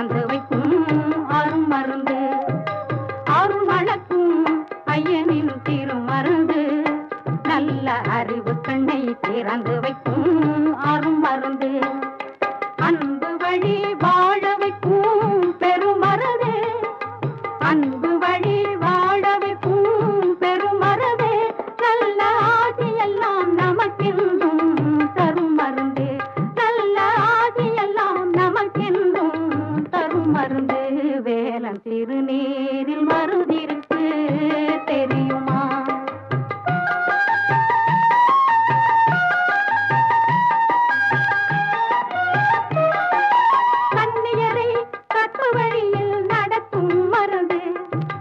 மறந்து வைக்கும் ஆறும் மருந்து ஆறும் வழக்கும் ஐயனின் திருமருந்து நல்ல அறிவு கண்ணை திறந்து வைக்கும் மருந்து வேலம் திருநீர்.